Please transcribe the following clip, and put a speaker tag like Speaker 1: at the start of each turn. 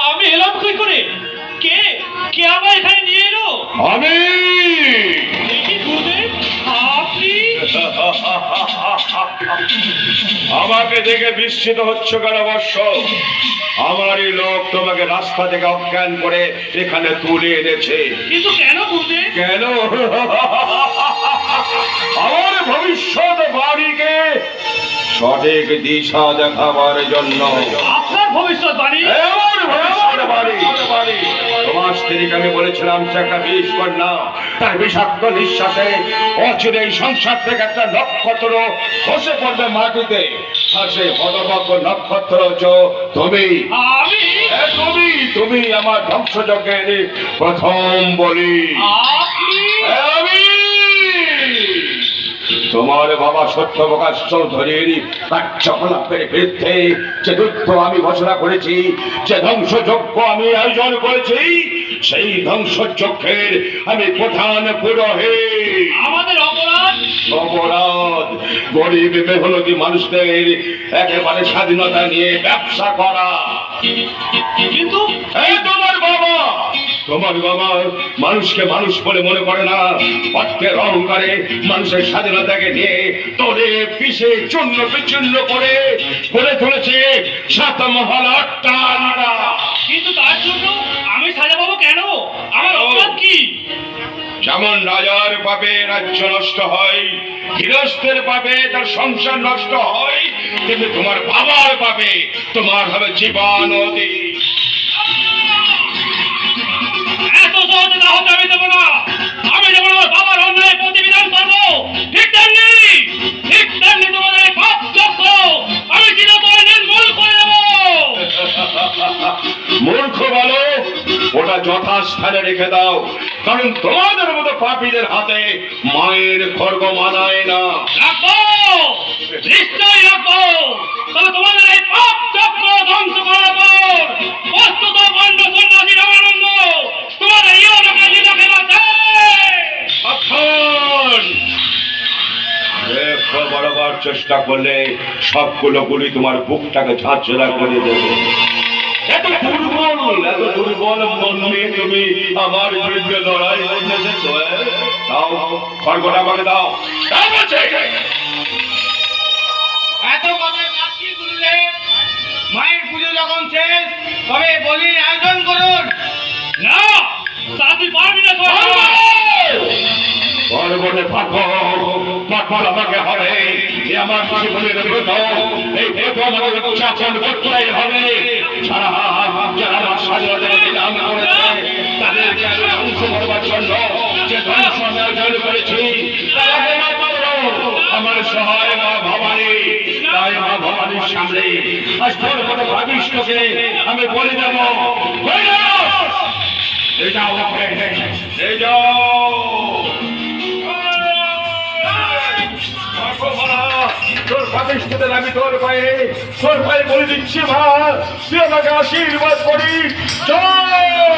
Speaker 1: আমি এলাম কই করে? কে? কে আমার এখানে নিয়ে এলো?
Speaker 2: আমি!
Speaker 1: গুরুদেব আপনি?
Speaker 2: আমাকে দেখে বিস্মিত হচ্ছে কেন বর্ষ আমারই লোক তোমাকে রাস্তা থেকে অজ্ঞান করে এখানে তুলে এনেছে।
Speaker 1: কিন্তু কেন গুরুদেব?
Speaker 2: কেন? আমার ভবিষ্যৎ বাড়িকে সঠিক দিশা দেখাবার জন্য।
Speaker 1: আপনার
Speaker 2: ভবিষ্যৎ বাড়ি তোমার স্ত্রীকে আমি বলেছিলাম সে একটা বিষ কন্যা তার বিষাক্ত নিঃশ্বাসে অচিরে সংসার থেকে একটা নক্ষত্র খসে পড়বে মাটিতে। আর সেই হতভাগ্য নক্ষত্র হচ্ছ তুমি। তুমি তুমি আমার ধ্বংসযজ্ঞের প্রথম বলি।
Speaker 1: আপনি?
Speaker 2: তোমার বাবা সত্য প্রকাশ চৌধুরীর কার্যকলাপের বিরুদ্ধে যে যুদ্ধ আমি ঘোষণা করেছি যে ধ্বংসযজ্ঞ আমি আয়োজন করেছি সেই ধ্বংসযজ্ঞের আমি প্রধান পুরোহিত।
Speaker 1: আমাদের অপরাধ?
Speaker 2: অপরাধ। গরিব মেহনতি মানুষদের একেবারে স্বাধীনতা নিয়ে ব্যবসা করা।
Speaker 1: কিন্তু?
Speaker 2: এই তোমার তোমার বাবা মানুষকে মানুষ বলে মনে করে না। অর্থের অহংকারে মানুষের স্বাধীনতাকে নিয়ে তোলে পিছে চূর্ণ বিচ্ছিন্ন করে করে তুলেছে সাত মহল আটটা
Speaker 1: কিন্তু তার জন্য আমি সাজা পাবো কেন? আমার অপরাধ কি?
Speaker 2: যেমন রাজার পাপে রাজ্য নষ্ট হয় গৃহস্থের পাপে তার সংসার নষ্ট হয় কিন্তু তোমার বাবার পাপে তোমার হবে জীবন অতি মূর্খ বলো ওটা যথাস্থানে রেখে দাও। কারণ তোমাদের মতো পাপীদের হাতে মায়ের খর্গ মানায় না। বরাবর চেষ্টা করলে সবগুলো গুলি তোমার বুকটাকে ঝাঁঝরা করে দেবে। এত দুর্বল এত দুর্বল মন নিয়ে তুমি আমার বিরুদ্ধে লড়াই করতে এসেছ, দাও খড়গটা আমাকে দাও। দাও
Speaker 3: এত কথা কাটছি গুরুদেব মায়ের পুজো যখন শেষ তবে বলির আয়োজন করুন।
Speaker 1: না! তা তুই পারবি না
Speaker 2: পাথর আমাকে হবে। এ আমার জীবনের ব্রত এই ব্রত আমাকে উচ্চাপন করতেই হবে। সারা যারা আমার স্বাধীনতাকে নিলাম করেছে, তাদেরকে আমি ধ্বংস করবার জন্য যে ধ্বংস আমি অর্জন করেছি। আমার সহায় মা ভবানী আমি বলে দেব এই যাও এই যাও। তোর আমি তোর পায়ে। পায়ে বলে দিচ্ছি মা আমাকে আশীর্বাদ করি। জয়!